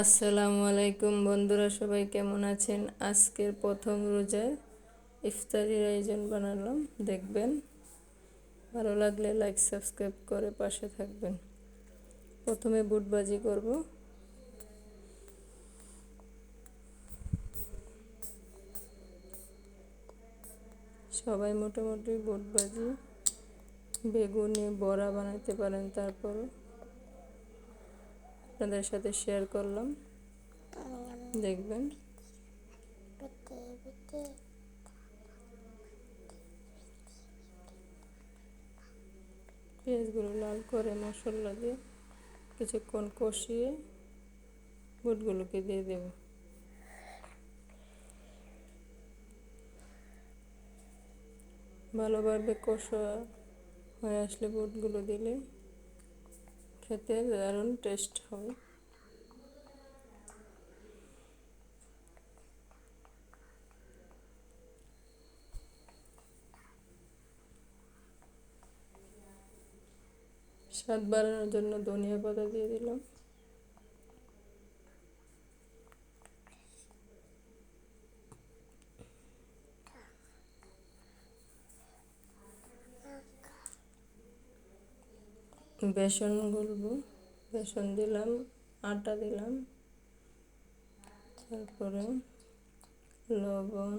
আসসালামু আলাইকুম বন্ধুরা, সবাই কেমন আছেন? আজকের প্রথম রোজায় ইফতারির আয়োজন বানালাম, দেখবেন। ভালো লাগলে লাইক সাবস্ক্রাইব করে পাশে থাকবেন। প্রথমে বুটবাজি করব। সবাই মোটামুটি বুটবাজি, বেগুনে, বড়া বানাতে পারেন, তারপর আপনাদের সাথে শেয়ার করলাম। দেখবেন। পেঁয়াজগুলো লাল করে মশলা দিয়ে কিছুক্ষণ কষিয়ে বুটগুলোকে দিয়ে দেব। ভালোভাবে কষা হয়ে আসলে বুটগুলো দিলে খেতে দারুণ টেস্ট হবে স্বাদ বাড়ানোর জন্য ধনিয়া পাতা দিয়ে দিলাম। বেসন গুলবো, বেসন দিলাম, আটা দিলাম, তারপরে লবণ,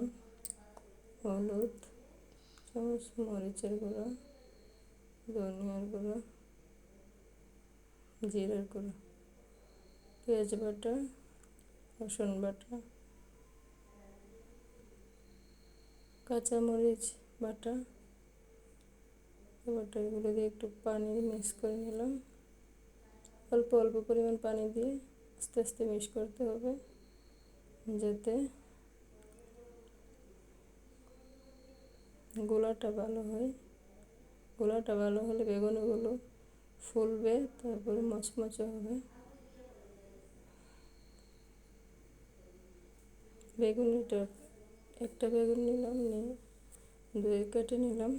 হলুদ, চামচ, মরিচের গুঁড়ো, ধনিয়ার গুঁড়ো, জিরার গুঁড়ো, পেঁয়াজ বাটা, রসুন বাটা, কাঁচামরিচ বাটা এগুলো দিয়ে একটু পানি মিক্স করে নিলাম। অল্প অল্প পরিমাণ পানি দিয়ে আস্তে আস্তে মিক্স করতে হবে যাতে গোলাটা ভালো হয়। গোলাটা ভালো হলে বেগুনগুলো ফুলবে, তারপরে মচমচে হবে। বেগুনিটা, একটা বেগুন নিলাম, নিয়ে দুই কেটে নিলাম।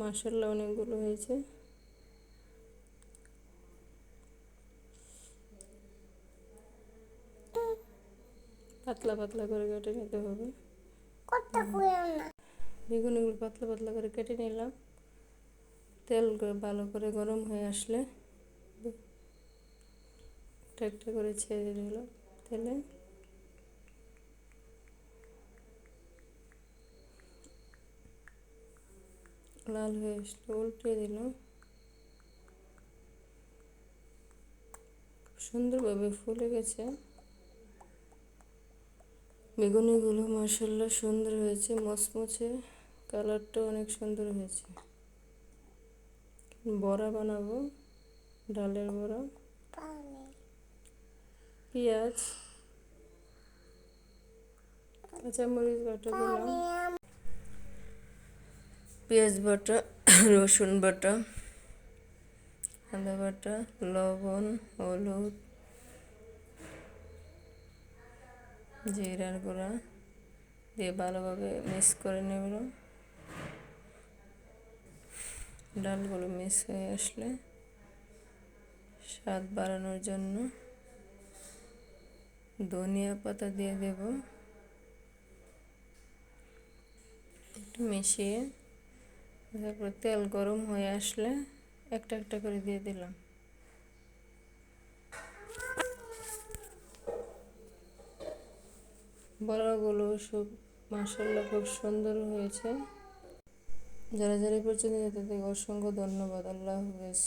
মাসাল্লা অনেকগুলো হয়েছে। পাতলা পাতলা করে কেটে নিতে হবে। বেগুনগুলো পাতলা পাতলা করে কেটে নিলাম। তেল ভালো করে গরম হয়ে আসলে। একটা একটা করে ছেড়ে দিল তেলে। লাল হয়ে আসলে উল্টে দিলাম সুন্দরভাবে ফুলে গেছে। বেগুনিগুলো মাসাল্লা সুন্দর হয়েছে, মচমচে। কালারটা অনেক সুন্দর হয়েছে। বড়া বানাবো, ডালের বড়া। পেঁয়াজ, কাঁচামরিচ বাটা দিলাম। পেঁয়াজ বাটা, রসুন বাটা, আদা বাটা, লবণ, হলুদ, জিরার গুঁড়া দিয়ে ভালোভাবে মিক্স করে নেব। ডালগুলো মিক্স হয়ে আসলে স্বাদ বাড়ানোর জন্য ধনিয়া পাতা দিয়ে দেব। একটু মিশিয়ে তারপর তেল গরম হয়ে আসলে একটা একটা করে দিয়ে দিলাম। বড়াগুলো সব মাসাল্লা খুব সুন্দর হয়েছে। যারা যারা পর্যন্ত তাদের অসংখ্য ধন্যবাদ। আল্লাহ হাফেজ।